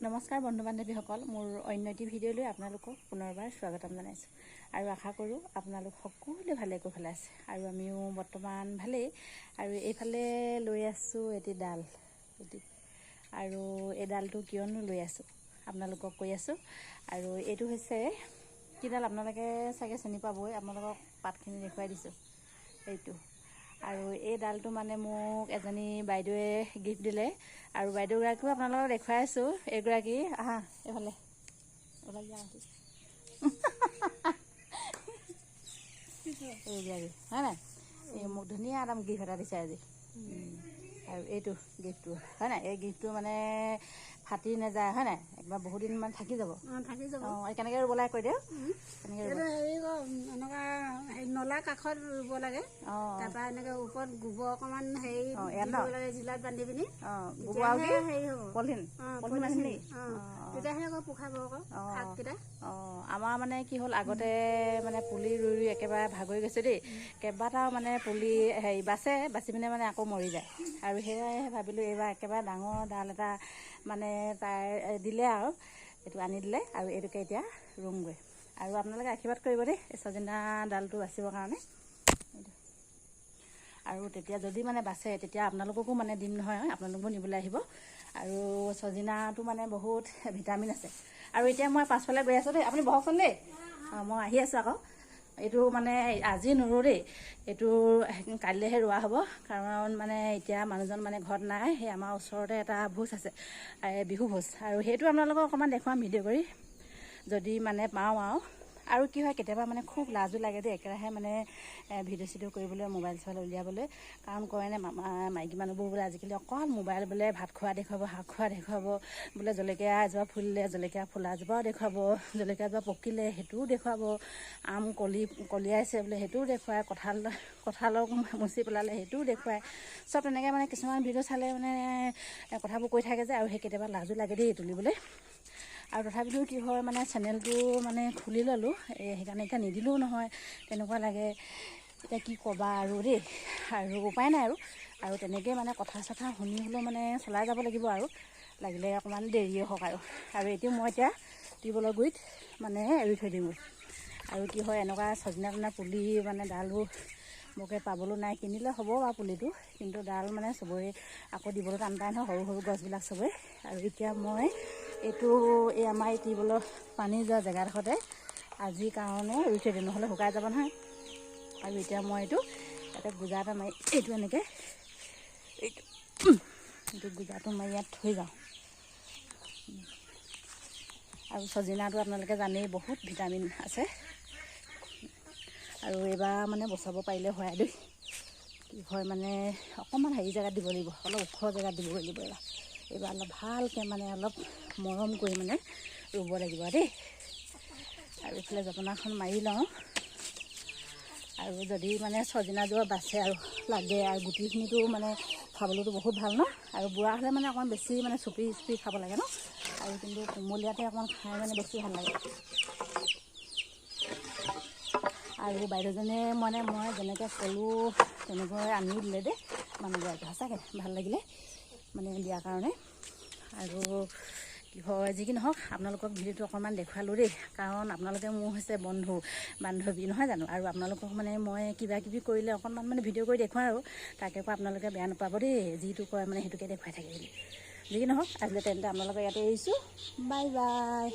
নমস্কাৰ বন্ধু বান্ধৱীসকল মোৰ অন্য এটি ভিডিঅ'লৈ আপোনালোকক পুনৰবাৰ স্বাগতম জনাইছোঁ। আৰু আশা কৰোঁ আপোনালোক সকলোৱে ভালে কুশলে আছে। আৰু আমিও বৰ্তমান ভালেই। আৰু এইফালে লৈ আছোঁ এটি ডাল। এটি। আৰু এই ডালটো কিয়নো লৈ আছোঁ আপোনালোকক কৈ আছোঁ। আৰু এইটো হৈছে কিডাল আপোনালোকে চাগে চিনি পাবই আপোনালোকক পাতখিনি দেখুৱাই দিছোঁ। এইটো। আৰু এই ডালটো মানে মোক এজনী বাইদেৱে গিফ্ট দিলে। আৰু বাইদেউগৰাকীও আপোনালোকক দেখুৱাই আছোঁ। এইগৰাকী আহা এইফালে। ওলাই। এইগৰাকী হয় নাই? মোক ধুনীয়া এটা গিফ্ট এটা দিছে আজি। আৰু এইটো গিফ্টটো হয় নাই? এই গিফ্টটো মানে ফাটি নাযায় হয় নাই? একবাৰ বহুত থাকি যাব। অঁ থাকি যাব। অঁ কেনেকৈ ৰুবলৈ কৈ দিয়ক। কেনেকৈ ৰুব? হেৰি ক এনেকুৱা হেৰি নলা কাষত ৰুব লাগে। তাৰপৰা এনেকৈ ওপৰত গোবৰ অকণমান হেৰি লাগে জিলাত বান্ধি পিনি। হেৰি হ'ব। পলিথিন। পলিথিন তেতিয়াহে আকৌ পোখাব আকৌ। শাককেইটা অঁ আমাৰ মানে কি হ'ল আগতে মানে পুলি ৰুই ৰুই একেবাৰে ভাগৰি গৈছে দেই। কেইবাটাও মানে পুলি হেৰি বাচে বাচি পিনে মানে আকৌ মৰি যায়। আৰু সেয়াই ভাবিলোঁ এইবাৰ একেবাৰে ডাঙৰ ডাল এটা মানে তাই দিলে আৰু। এইটো আনি দিলে আৰু এইটোকে এতিয়া ৰুমগৈ। আৰু আপোনালোকে আশীৰ্বাদ কৰিব দেই এই ছজিনা ডালটো বাচিবৰ কাৰণে। আৰু তেতিয়া যদি মানে বাচে তেতিয়া আপোনালোককো মানে দিম নহয় আপোনালোকো নিবলৈ আহিব। আৰু ছজিনাটো মানে বহুত ভিটামিন আছে। আৰু এতিয়া মই পাছফালে গৈ আছোঁ দেই। আপুনি বহকচোন দেই। অঁ মই আহি আছোঁ আকৌ। এইটো মানে আজি নোৰোঁ দেই এইটো কাইলৈহে ৰোৱা হ'ব। কাৰণ মানে এতিয়া মানুহজন মানে ঘৰত নাই সেই আমাৰ ওচৰতে এটা ভোজ আছে বিহু ভোজ। আৰু সেইটো আপোনালোকক অকণমান দেখুৱাম ভিডিঅ' কৰি। যদি মানে পাওঁ আৰু। আৰু কি হয় কেতিয়াবা মানে খুব লাজো লাগে দেই একেৰাহে মানে ভিডিঅ' চিডিঅ' কৰিবলৈ মোবাইল চোবাইল উলিয়াবলৈ। কাৰণ কয়নে মা- মাইকী মানুহবোৰ বোলে আজিকালি অকল মোবাইল বোলে ভাত খোৱা দেখুৱাব শাক খোৱা দেখুৱাব বোলে জলকীয়া এজোপা ফুলিলে জলকীয়া ফুলা এজোপাও দেখুৱাব জলকীয়া এজোপা পকিলে সেইটোও দেখুৱাব আম কলি কলিয়াইছে বোলে সেইটোও দেখুৱায় কঁঠাল কঁঠালক মুচি পেলালে সেইটোও দেখুৱায়। চব তেনেকৈ মানে কিছুমান ভিডিঅ' চালে মানে কথাবোৰ কৈ থাকে যে আৰু সেই কেতিয়াবা লাজো লাগে দেই তুলিবলৈ। আৰু তথাপিতো কি হয় মানে চেনেলটো মানে খুলি ল'লোঁ সেইকাৰণে এতিয়া নিদিলেও নহয় তেনেকুৱা লাগে এতিয়া কি ক'বা আৰু দেই আৰু উপায় নাই আৰু আৰু তেনেকৈ মানে কথা চথা শুনি হ'লেও মানে চলাই যাব লাগিব আৰু লাগিলে অকণমান দেৰিয়ে হওক আৰু আৰু এতিয়া মই এতিয়া টিউবৱেলৰ গুৰিত মানে এৰি থৈ দিমগৈ আৰু কি হয় এনেকুৱা ছজিনা টনা পুলি মানে ডালবোৰ বৰকৈ পাবলৈ নাই কিনিলে হ'ব বাৰু পুলিটো কিন্তু ডাল মানে চবৰে আকৌ দিবলৈ টান পায় নহয় সৰু সৰু গছবিলাক চবৰে আৰু এতিয়া মই এইটো এই আমাৰ এই টিউবৱেলৰ পানী যোৱা জেগাডোখৰতে। আজিৰ কাৰণে ৰুই থৈ দিওঁ নহ'লে শুকাই যাব নহয়। আৰু এতিয়া মই এইটো ইয়াতে গোজা এটা মাৰি এইটো এনেকৈ এইটো এইটো গোজাটো মাৰি ইয়াত থৈ যাওঁ। আৰু ছজিনাটো আপোনালোকে জানেই বহুত ভিটামিন আছে। আৰু এইবাৰ মানে বচাব পাৰিলে হয় দেই। কি হয় মানে অকণমান হেৰি জেগাত দিব লাগিব অলপ ওখ জেগাত দিব লাগিব এইবাৰ। এইবাৰ অলপ ভালকৈ মানে অলপ মৰম কৰি মানে ৰুব লাগিব দেই। আৰু এইফালে জপনাখন মাৰি লওঁ। আৰু যদি মানে ছজিনাযোৰ বাচে আৰু লাগে আৰু গুটিখিনিতো মানে খাবলৈতো বহুত ভাল ন? আৰু বুঢ়া হ'লে মানে অকণমান বেছি মানে চুপি চুপি খাব লাগে ন? আৰু কিন্তু কোমলীয়াতে অকণমান খাই মানে বেছি ভাল লাগে। আৰু বাইদেউজনীয়ে মানে মই যেনেকৈ ক'লোঁ তেনেকৈ আনি দিলে দেই। মানুহগৰাকী সঁচাকৈ ভাল লাগিলে। মানে দিয়াৰ কাৰণে। আৰু কি হয় যি কি নহওক আপোনালোকক ভিডিঅ'টো অকণমান দেখুৱালোঁ দেই। কাৰণ আপোনালোকে মোৰ হৈছে বন্ধু বান্ধৱী নহয় জানো? আৰু আপোনালোকক মানে মই কিবা কিবি কৰিলে অকণমান মানে ভিডিঅ' কৰি দেখুৱাওঁ আৰু। তাকে আকৌ আপোনালোকে বেয়া নাপাব দেই। যিটো কয় মানে সেইটোকে দেখুৱাই থাকে যি কি নহওক আজিলৈ তেন্তে আপোনালোকৰ ইয়াতে এৰিছোঁ। Bye bye